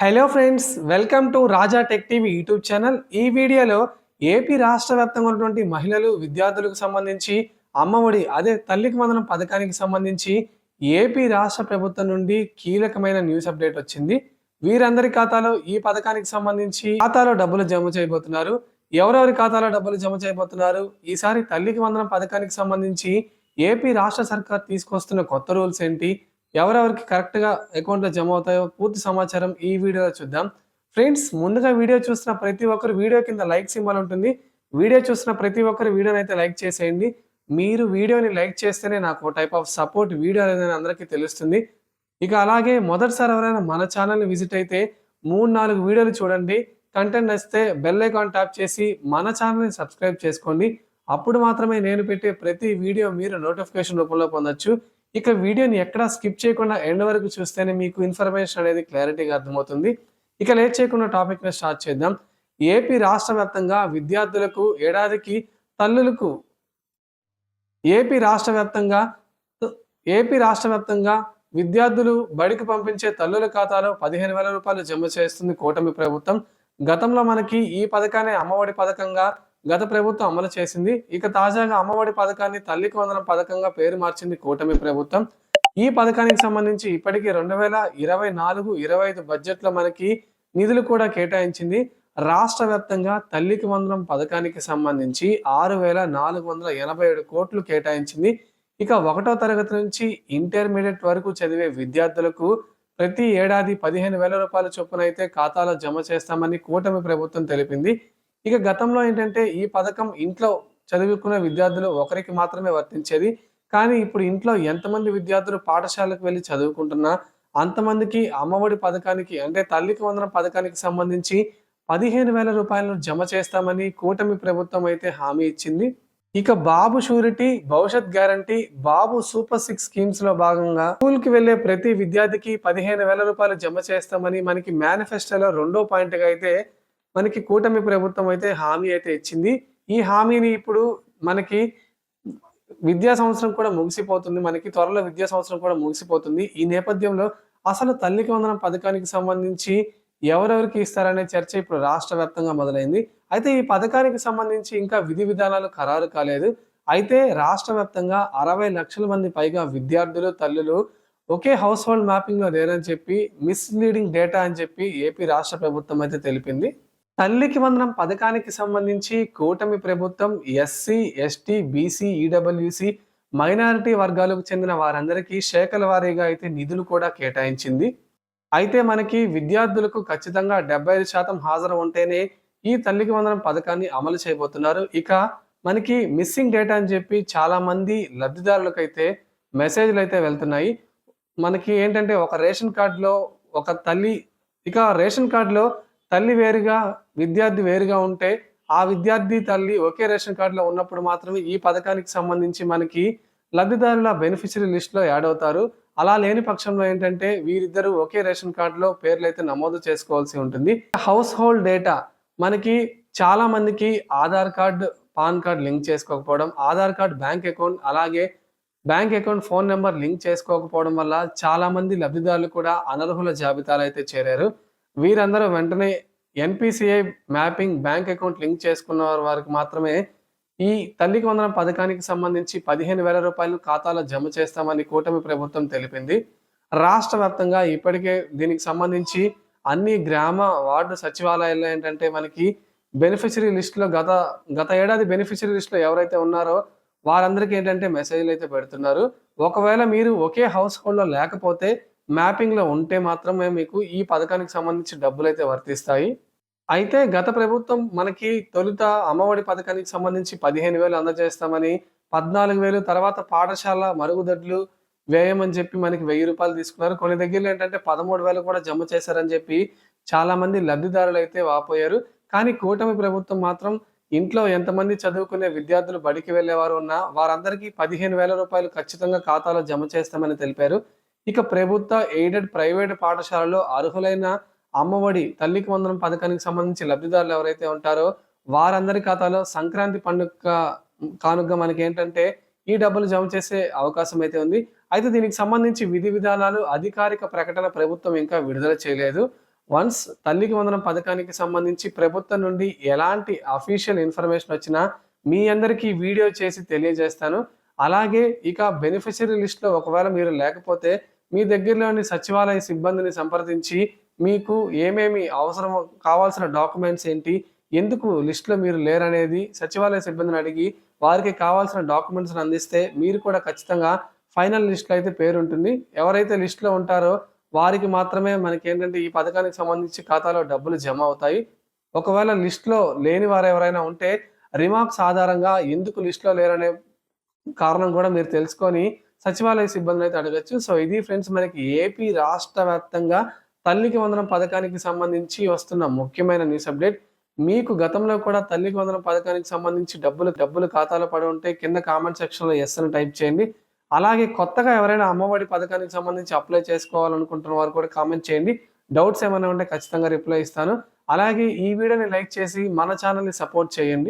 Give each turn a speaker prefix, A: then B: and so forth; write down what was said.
A: Hello friends welcome to Raja tech TV YouTube channel. ఈ వీడియోలో AP రాష్ట్ర వ్యాప్తంగా ఉన్నటువంటి మహిళలు విద్యార్థులకు సంబంధించి అమ్మఒడి అదే తల్లికి వందనం పథకానికి సంబంధించి ఏపీ రాష్ట్ర ప్రభుత్వం నుండి కీలకమైన న్యూస్ అప్డేట్ వచ్చింది. వీరందరి ఖాతాలో ఈ పథకానికి సంబంధించి ఖాతాలో డబ్బులు జమ చేయబోతున్నారు. ఎవరెవరి ఖాతాలో డబ్బులు జమ చేయబోతున్నారు? ఈసారి తల్లికి వందనం పథకానికి సంబంధించి ఏపీ రాష్ట్ర సర్కార్ తీసుకొస్తున్న కొత్త రూల్స్ ఏంటి? ఎవరెవరికి కరెక్ట్గా అకౌంట్లో జమ అవుతాయో పూర్తి సమాచారం ఈ వీడియోలో చూద్దాం. ఫ్రెండ్స్ ముందుగా వీడియో చూసిన ప్రతి ఒక్కరు వీడియో కింద లైక్ సింబల్ ఉంటుంది. వీడియో చూసిన ప్రతి ఒక్కరు వీడియోని అయితే లైక్ చేసేయండి. మీరు వీడియోని లైక్ చేస్తేనే నాకు టైప్ ఆఫ్ సపోర్ట్ వీడియో అనేది అందరికీ తెలుస్తుంది. ఇక అలాగే మొదటిసారి ఎవరైనా మన ఛానల్ని విజిట్ అయితే మూడు నాలుగు వీడియోలు చూడండి. కంటెంట్ నచ్చితే బెల్ ఐకాన్ ట్యాప్ చేసి మన ఛానల్ని సబ్స్క్రైబ్ చేసుకోండి. అప్పుడు మాత్రమే నేను పెట్టే ప్రతి వీడియో మీరు నోటిఫికేషన్ రూపంలో పొందొచ్చు. ఇక వీడియోని ఎక్కడా స్కిప్ చేయకుండా ఎండ్ వరకు చూస్తేనే మీకు ఇన్ఫర్మేషన్ అనేది క్లారిటీగా అర్థమవుతుంది. ఇక లేట్ చేయకుండా టాపిక్ని స్టార్ట్ చేద్దాం. ఏపీ రాష్ట్ర వ్యాప్తంగా విద్యార్థులకు ఏడాదికి తల్లులకు ఏపీ రాష్ట్ర వ్యాప్తంగా ఏపీ రాష్ట్ర వ్యాప్తంగా విద్యార్థులు బడికి పంపించే తల్లుల ఖాతాలో పదిహేను వేల రూపాయలు జమ చేస్తుంది కూటమి ప్రభుత్వం. గతంలో మనకి ఈ పథకాన్ని అమ్మఒడి పథకంగా గత ప్రభుత్వం అమలు చేసింది. ఇక తాజాగా అమ్మఒడి పథకాన్ని తల్లికి వందనం పథకంగా పేరు మార్చింది కూటమి ప్రభుత్వం. ఈ పథకానికి సంబంధించి ఇప్పటికీ రెండు వేల ఇరవై నాలుగు ఇరవై ఐదు బడ్జెట్లో మనకి నిధులు కూడా కేటాయించింది. రాష్ట్ర వ్యాప్తంగా తల్లికి వందనం పథకానికి సంబంధించి ఆరు వేల నాలుగు వందల ఎనభై ఏడు కోట్లు కేటాయించింది. ఇక ఒకటో తరగతి నుంచి ఇంటర్మీడియట్ వరకు చదివే విద్యార్థులకు ప్రతి ఏడాది పదిహేను వేల రూపాయల చొప్పున అయితే ఖాతాలో జమ చేస్తామని కూటమి ప్రభుత్వం తెలిపింది. ఇక గతంలో ఏంటంటే ఈ పథకం ఇంట్లో చదువుకునే విద్యార్థులు ఒకరికి మాత్రమే వర్తించేది. కానీ ఇప్పుడు ఇంట్లో ఎంతమంది విద్యార్థులు పాఠశాలకు వెళ్ళి చదువుకుంటున్నా అంతమందికి అమ్మఒడి పథకానికి అంటే తల్లికి వందన పథకానికి సంబంధించి పదిహేను వేల రూపాయలను జమ చేస్తామని కూటమి ప్రభుత్వం అయితే హామీ ఇచ్చింది. ఇక బాబు షూరిటీ భవిష్యత్ గ్యారంటీ బాబు సూపర్ సిక్స్ స్కీమ్స్లో భాగంగా స్కూల్కి వెళ్ళే ప్రతి విద్యార్థికి పదిహేను వేల రూపాయలు జమ చేస్తామని మనకి మేనిఫెస్టోలో రెండో పాయింట్గా అయితే మనకి కూటమి ప్రభుత్వం అయితే హామీ అయితే ఇచ్చింది. ఈ హామీని ఇప్పుడు మనకి విద్యా సంవత్సరం కూడా ముగిసిపోతుంది. మనకి త్వరలో విద్యా సంవత్సరం కూడా ముగిసిపోతుంది. ఈ నేపథ్యంలో అసలు తల్లికి వందనం పథకానికి సంబంధించి ఎవరెవరికి ఇస్తారనే చర్చ ఇప్పుడు రాష్ట్ర వ్యాప్తంగా మొదలైంది. అయితే ఈ పథకానికి సంబంధించి ఇంకా విధి విధానాలు ఖరారు కాలేదు. అయితే రాష్ట్ర వ్యాప్తంగా అరవై లక్షల మంది పైగా విద్యార్థులు తల్లులు ఒకే హౌస్ హోల్డ్ మ్యాపింగ్లో లేరని చెప్పి మిస్లీడింగ్ డేటా అని చెప్పి ఏపీ రాష్ట్ర ప్రభుత్వం అయితే తెలిపింది. తల్లికి వందనం పథకానికి సంబంధించి కూటమి ప్రభుత్వం SC ST BC EWS minority వర్గాలకు చెందిన వారందరికీ శాఖల వారీగా అయితే నిధులు కూడా కేటాయించింది. అయితే మనకి విద్యార్థులకు ఖచ్చితంగా డెబ్బై ఐదు శాతం హాజరు ఉంటేనే ఈ తల్లికి వందనం పథకాన్ని అమలు చేయబోతున్నారు. ఇక మనకి మిస్సింగ్ డేటా అని చెప్పి చాలా మంది లబ్ధిదారులకు అయితే మెసేజ్లు అయితే వెళ్తున్నాయి. మనకి ఏంటంటే ఒక రేషన్ కార్డులో ఒక తల్లి ఇక రేషన్ కార్డులో తల్లి వేరుగా విద్యార్థి వేరుగా ఉంటే ఆ విద్యార్థి తల్లి ఒకే రేషన్ కార్డులో ఉన్నప్పుడు మాత్రమే ఈ పథకానికి సంబంధించి మనకి లబ్ధిదారుల బెనిఫిషరీ లిస్ట్లో యాడ్ అవుతారు. అలా లేని పక్షంలో ఏంటంటే వీరిద్దరూ ఒకే రేషన్ కార్డులో పేర్లు అయితే నమోదు చేసుకోవాల్సి ఉంటుంది. హౌస్ హోల్డ్ డేటా మనకి చాలా మందికి Aadhaar card PAN card link చేసుకోకపోవడం Aadhaar card bank account అలాగే bank account phone number link చేసుకోకపోవడం వల్ల చాలా మంది లబ్ధిదారులు కూడా అనర్హుల జాబితాలో అయితే చేరారు. వీరందరూ వెంటనే NPCI mapping bank account link చేసుకున్న వారికి మాత్రమే ఈ తల్లికి వందనం పథకానికి సంబంధించి పదిహేను వేల రూపాయలు ఖాతాలో జమ చేస్తామని కూటమి ప్రభుత్వం తెలిపింది. రాష్ట్ర వ్యాప్తంగా ఇప్పటికే దీనికి సంబంధించి అన్ని గ్రామ వార్డు సచివాలయాల్లో ఏంటంటే మనకి బెనిఫిషరీ లిస్టులో గత గత ఏడాది బెనిఫిషరీ లిస్టులో ఎవరైతే ఉన్నారో వారందరికీ ఏంటంటే మెసేజ్లు అయితే పెడుతున్నారు. ఒకవేళ మీరు ఒకే హౌస్ హోల్డ్లో లేకపోతే మ్యాపింగ్లో ఉంటే మాత్రమే మీకు ఈ పథకానికి సంబంధించి డబ్బులు అయితే వర్తిస్తాయి. అయితే గత ప్రభుత్వం మనకి తొలుత అమ్మఒడి పథకానికి సంబంధించి పదిహేను వేలు అందజేస్తామని పద్నాలుగు వేలు తర్వాత పాఠశాల మరుగుదొడ్లు వ్యయం అని చెప్పి మనకి వెయ్యి రూపాయలు తీసుకున్నారు. కొన్ని దగ్గరలో ఏంటంటే పదమూడు వేలు కూడా జమ చేశారని చెప్పి చాలా మంది లబ్ధిదారులు అయితే వాపోయారు. కానీ కూటమి ప్రభుత్వం మాత్రం ఇంట్లో ఎంతమంది చదువుకునే విద్యార్థులు బడికి వెళ్ళేవారు ఉన్నా వారందరికీ పదిహేను వేల రూపాయలు ఖచ్చితంగా ఖాతాలో జమ చేస్తామని తెలిపారు. ఇక ప్రభుత్వ ఎయిడెడ్ ప్రైవేట్ పాఠశాలలో అర్హులైన అమ్మఒడి తల్లికి వందనం పథకానికి సంబంధించి లబ్ధిదారులు ఎవరైతే ఉంటారో వారందరి ఖాతాలో సంక్రాంతి పండుగ కానుక మనకి ఏంటంటే ఈ డబ్బులు జమ చేసే అవకాశం అయితే ఉంది. అయితే దీనికి సంబంధించి విధి విధానాలు అధికారిక ప్రకటన ప్రభుత్వం ఇంకా విడుదల చేయలేదు. వన్స్ తల్లికి వందనం పథకానికి సంబంధించి ప్రభుత్వం నుండి ఎలాంటి అఫీషియల్ ఇన్ఫర్మేషన్ వచ్చినా మీ అందరికీ వీడియో చేసి తెలియజేస్తాను. అలాగే ఇక బెనిఫిషరీ లిస్ట్లో ఒకవేళ మీరు లేకపోతే మీ దగ్గరలోని సచివాలయ సిబ్బందిని సంప్రదించి మీకు ఏమేమి అవసరం కావాల్సిన డాక్యుమెంట్స్ ఏంటి ఎందుకు లిస్ట్లో మీరు లేరనేది సచివాలయ సిబ్బందిని అడిగి వారికి కావాల్సిన డాక్యుమెంట్స్ని అందిస్తే మీరు కూడా ఖచ్చితంగా ఫైనల్ లిస్ట్లో అయితే పేరు ఉంటుంది. ఎవరైతే లిస్ట్లో ఉంటారో వారికి మాత్రమే మనకి ఏంటంటే ఈ పథకానికి సంబంధించి ఖాతాలో డబ్బులు జమ అవుతాయి. ఒకవేళ లిస్ట్లో లేని వారు ఎవరైనా ఉంటే రిమార్క్స్ ఆధారంగా ఎందుకు లిస్ట్లో లేరనే కారణం కూడా మీరు తెలుసుకొని సచివాలయ సిబ్బందిని అయితే అడగచ్చు. సో ఇది ఫ్రెండ్స్ మనకి ఏపీ రాష్ట్ర వ్యాప్తంగా తల్లికి వందనం పథకానికి సంబంధించి వస్తున్న ముఖ్యమైన న్యూస్ అప్డేట్. మీకు గతంలో కూడా తల్లికి వందనం పథకానికి సంబంధించి డబ్బులు డబ్బులు ఖాతాలో పడి ఉంటే కింద కామెంట్ సెక్షన్లో ఎస్ అని టైప్ చేయండి. అలాగే కొత్తగా ఎవరైనా అమ్మఒడి పథకానికి సంబంధించి అప్లై చేసుకోవాలనుకుంటున్న వారు కూడా కామెంట్ చేయండి. డౌట్స్ ఏమైనా ఉంటే ఖచ్చితంగా రిప్లై ఇస్తాను. అలాగే ఈ వీడియోని లైక్ చేసి మన ఛానల్ని సపోర్ట్ చేయండి.